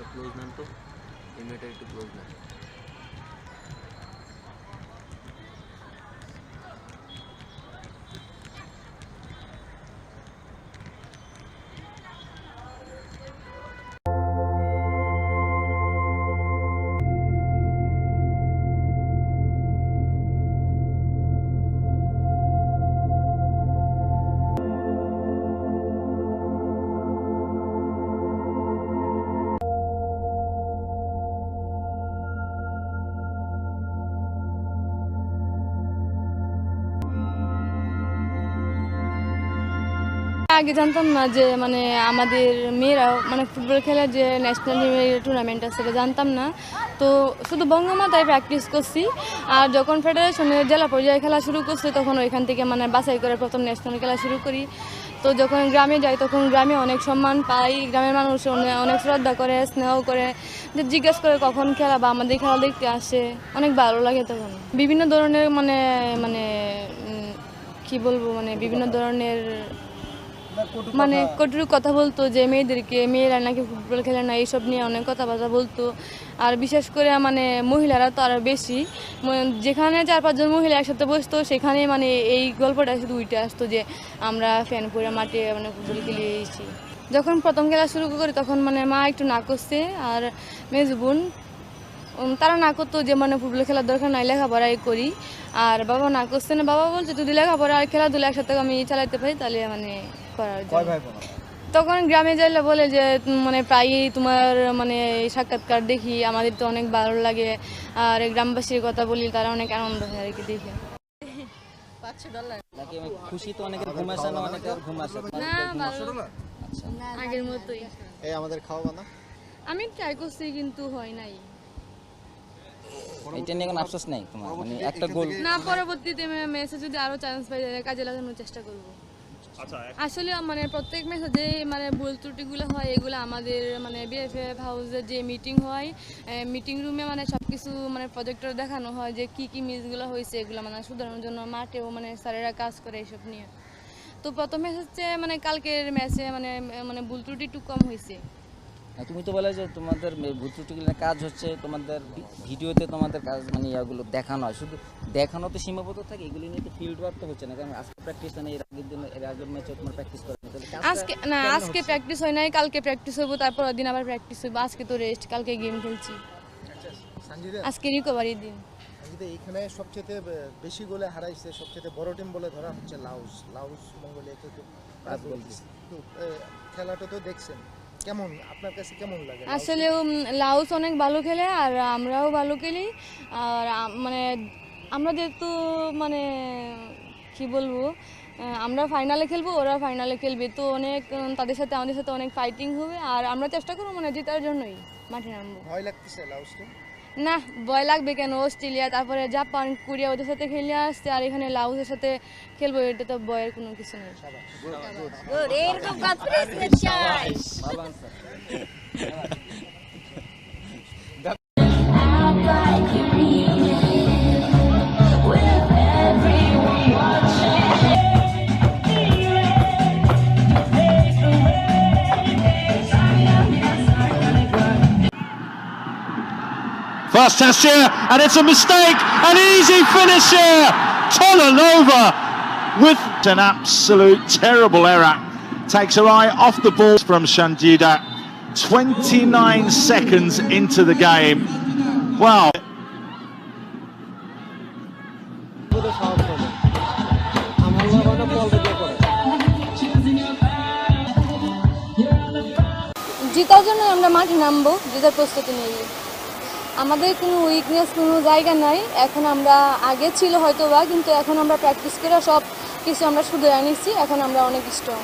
the closed none to imitated to closed none আগে জানতাম না যে মানে আমাদের মেয়েরাও মানে ফুটবল খেলার যে ন্যাশনাল টুর্নামেন্ট আছে সেটা জানতাম না। তো শুধু বঙ্গমাতায় প্র্যাকটিস করছি। আর যখন ফেডারেশনের জেলা পর্যায়ে খেলা শুরু করছে, তখন ওইখান থেকে মানে বাছাই করে প্রথম ন্যাশনাল খেলা শুরু করি। তো যখন গ্রামে যাই, তখন গ্রামে অনেক সম্মান পাই। গ্রামের মানুষ অনেক শ্রদ্ধা করে, স্নেহ করে। যে জিজ্ঞেস করে কখন খেলা বা আমাদের খেলা দেখতে আসে, অনেক ভালো লাগে তখন। বিভিন্ন ধরনের মানে মানে কি বলব মানে বিভিন্ন ধরনের মানে কটুর কথা বলতো যে মেয়েদেরকে, মেয়েরা নাকি ফুটবল খেলে না, এইসব নিয়ে অনেক কথাবার্তা বলতো। আর বিশেষ করে মানে মহিলারা তো আরও বেশি। যেখানে চার পাঁচজন মহিলা একসাথে বসতো, সেখানে মানে এই গল্পটা শুধু উইটে আসতো যে আমরা ফ্যান করে মাঠে মানে ফুটবল খেলিয়েছি যখন প্রথম খেলা শুরু করি, তখন মানে মা একটু না করছে, আর মেজ বোন তারা না করতো যে মানে ফুটবল খেলার দরকার নাই, লেখাপড়াই করি। আর বাবা না করছে না, বাবা বলছে, যদি লেখাপড়া আর খেলাধুলা একসাথে আমি চালাতে পারি, তাহলে মানে করার জন্য। তখন গ্রামে যাইলে বলে যে মানে প্রায়ই তোমার মানে সাক্ষাৎকার দেখি আমাদের তো অনেক ভালো লাগে। আর গ্রামবাসীর কথা বলি তারা অনেক আনন্দ হয় আর কি দেখে। আমি খুশি তো অনেকের ঘুম আসে না অনেকের ঘুম আসে? না ভালো। আগের মতোই। এই আমাদের খাওয়া না আমি ট্রাই করছি কিন্তু হয় নাই। এটা নিয়ে কোনো আফসোস নেই তোমার? মানে একটা গোল না পরবর্তীতে মেসে যদি আরও চান্স পাই যায় কাজে লাগানোর চেষ্টা করব। আসলে মানে প্রত্যেক যে মানে ভুল ত্রুটিগুলো হয়, এগুলো আমাদের মানে বিএফএফ হাউসের যে মিটিং হয় মিটিং রুমে মানে সব কিছু মানে প্রজেক্টর দেখানো হয় যে কি কি মিসগুলো হয়েছে, এগুলো মানে সুধারণের জন্য মাঠেও মানে স্যারেরা কাজ করে এইসব নিয়ে। তো প্রথমে হচ্ছে মানে কালকের ম্যাচে মানে মানে ভুল ত্রুটি একটু কম হয়েছে। তুমি তো বলে যে তোমাদের ভুতুটিগুলোর কাজ হচ্ছে তোমাদের ভিডিওতে তোমাদের কাজ মানে ইয়াগুলো দেখানো হয়। শুধু দেখানো তো সীমাবদ্ধ থাকে এগুলি নিয়ে তো ফিল্ড ওয়ার্ক তো হচ্ছে না। কারণ আজকে প্র্যাকটিস নেই এর আগের দিন এর আগের ম্যাচে তোমার প্র্যাকটিস করে তাহলে আজকে না আজকে প্র্যাকটিস হয় নাই কালকে প্র্যাকটিস হইব তারপর দিন আবার প্র্যাকটিস হইব। আজকে তো রেস্ট কালকে গেম খেলছি। সঞ্জিদা আজকে রিকভারি দিন। এখানে সবচেয়ে বেশি গোলে হারাইছে সবচেয়ে বড় টিম বলে ধরা হচ্ছে লাউস। লাউস মঙ্গোলিয়াকে খেলাটা তো দেখছেন। কেমন আপনার কাছে কেমন লাগে? আসলে লাউস অনেক ভালো খেলে আর আমরাও ভালো খেলি। আর মানে আমরা যেহেতু মানে কি বলব আমরা ফাইনালে খেলব ওরা ফাইনালে খেলবে। তো অনেক তাদের সাথে আমাদের সাথে অনেক ফাইটিং হবে। আর আমরা চেষ্টা করব মানে জেতার জন্যই মাঠে নামবো। ভয় লাগতেছে লাউসকে? না ভয় লাগবে কেন অস্ট্রেলিয়া তারপরে জাপান কোরিয়া ওদের সাথে খেলে আসছে আর এখানে লাউসের সাথে খেলব এটা তো ভয়ের কোনো কিছু নেই ভালো Answer Fast test here, and it's a mistake. An easy finish here. Tolanova with an absolute terrible error. Takes her eye off the ball from Shanjida. 29 seconds into the game. Wow. জেতার জন্য আমরা মাঠে নামবো জেতার প্রস্তুতি নিয়ে আমাদের কোনো উইকনেস কোনো জায়গা নাই। এখন আমরা আগে ছিল হয়তো বা কিন্তু এখন আমরা প্র্যাকটিস করে সব কিছু আমরা শুধরে নিচ্ছি এখন আমরা অনেক স্ট্রং